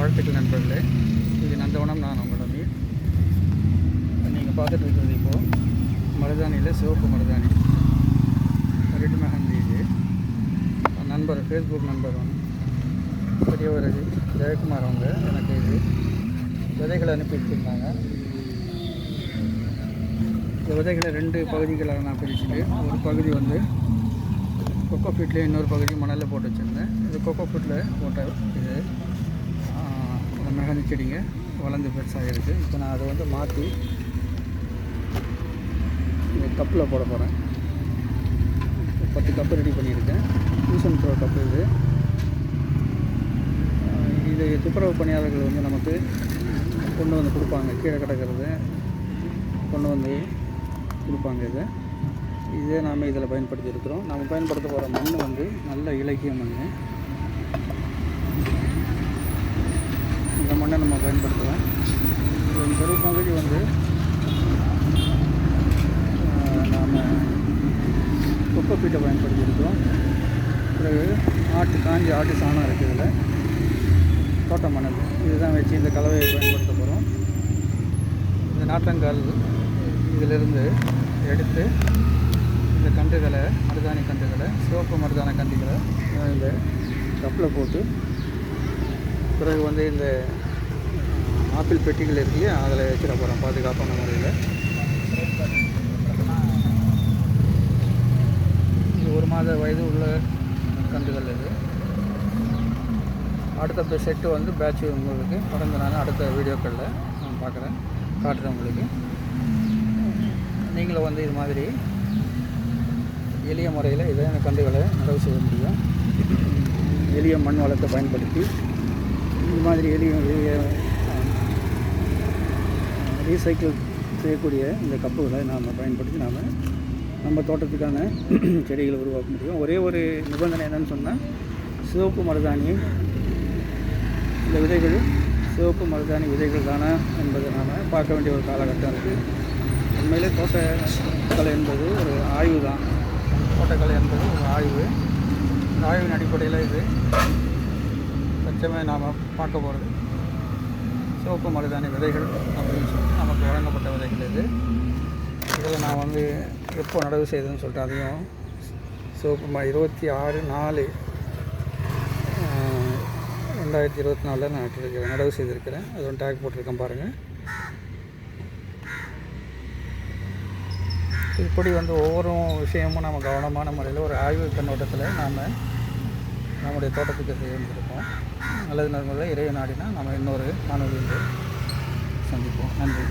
வாழ்த்துக்கள் நண்பர்களே. இது நந்தவனம் நான் உங்களோட மீட் நீங்கள் பார்த்துட்டு இருக்கிறது இப்போது மருதாணியில் சிவப்பு மருதாணி. ரெட் மெஹந்தி இது நண்பர் ஃபேஸ்புக் நண்பர் ஒன்று பெரியவர் ஜெயக்குமார் அவங்க. எனக்கு இது. விதைகளை அனுப்பி வச்சுருந்தாங்க. இந்த விதைகளை ரெண்டு பகுதிகளாக நான் பிரிச்சுட்டு ஒரு பகுதி வந்து கொக்கோ ஃபீட்லேயே இன்னொரு பகுதி மணலில் போட்டு வச்சுருந்தேன். இது கொக்கோ ஃபீட்டில் போட்ட இது. மெஹந்தி செடிங்க வளர்ந்து பெருசாக இருக்குது இப்போ நான் அதை வந்து மாற்றி இந்த கப்பில் போட போகிறேன் பத்து கப்பு ரெடி பண்ணியிருக்கேன். டியூஷன் ப்ரோ கப்பு இது. இது துப்புரவு பணியாளர்கள் வந்து நமக்கு கொண்டு வந்து கொடுப்பாங்க. கீழே கிடக்கிறது கொண்டு வந்து கொடுப்பாங்க இதை. இதே நாம் இதில் பயன்படுத்தி இருக்கிறோம் நாம் பயன்படுத்த போகிற மண் வந்து நல்ல இலக்கிய மண். தான் நம்ம பயன்படுத்துவோம். இதன் பெரும் பகுதி வந்து நாம் குப்பை பீட்டை பிறகு ஆட்டு காஞ்சி ஆட்டு சாணம் இருக்குது இதில். தோட்ட மணல் இதுதான் வச்சு இந்த கலவையை பயன்படுத்த போகிறோம். இந்த நாற்றங்கால் இதிலிருந்து எடுத்து இந்த கன்றுகளை மருதாணி கன்றுகளை சிவப்பு மருதான கன்றுகளை இந்த கப்பில் போட்டு பிறகு வந்து இந்த ஆப்பிள் பெட்டிகள் இருக்கு. இல்லையா அதில் வச்சிட போகிறோம் பாதுகாப்பான முறையில். இது ஒரு மாத வயது உள்ள கன்றுகள் இது. அடுத்த செட்டு வந்து பேட்ச் உங்களுக்கு பிறந்த நான் அடுத்த வீடியோக்களில் நான் பார்க்குறேன் காட்டுறேன் உங்களுக்கு. நீங்களும் வந்து இது மாதிரி எளிய முறையில் இதை கன்றுகளை நடவு செய்ய முடியும். எளிய மண் வளத்தை பயன்படுத்தி இது மாதிரி எளிய எளிய ரீசைக்கிள் செய்யக்கூடிய இந்த கப்புகளை நாம் பயன்படுத்தி நாம் நம்ம தோட்டத்துக்கான செடிகளை உருவாக்க முடியும். ஒரே ஒரு நிபந்தனை என்னன்னு சொன்னால் சிவப்பு மருதாணி இந்த விதைகள் சிவப்பு மருதாணி விதைகள் தானா என்பதை நாம் பார்க்க வேண்டிய ஒரு காலகட்டம் இருக்குது உண்மையிலே தோட்டக்கலை என்பது ஒரு ஆய்வு தான். தோட்டக்கலை என்பது ஒரு ஆய்வு. இந்த ஆய்வின் அடிப்படையில் இது பச்சமே நாம் பார்க்க போகிறது சிவப்பு மருதாணி விதைகள் அப்படின்னு சொல்லி வழங்கப்பட்ட விதைகள் இது இதில் நான் வந்து எப்போ நடவு செய்தேன்னு சொல்லிட்டு அதையும் சிவப்பு ம இருபத்தி ஆறு நாலு ரெண்டாயிரத்தி இருபத்தி நாலில் நான் நட்டிருக்கிறேன் நடவு செய்திருக்கிறேன். அது ஒன்று டேக் போட்டிருக்கேன் பாருங்கள் இப்படி வந்து ஒவ்வொரு விஷயமும் நம்ம கவனமான முறையில் ஒரு ஆய்வு கண்ணோட்டத்தில் நாம் நம்முடைய தோட்டத்துக்கு செய்திருக்கோம் நல்லது நண்பர்களே இறைவன் நாடினா நம்ம இன்னொரு காணொலியில் சந்திப்போம். நன்றி.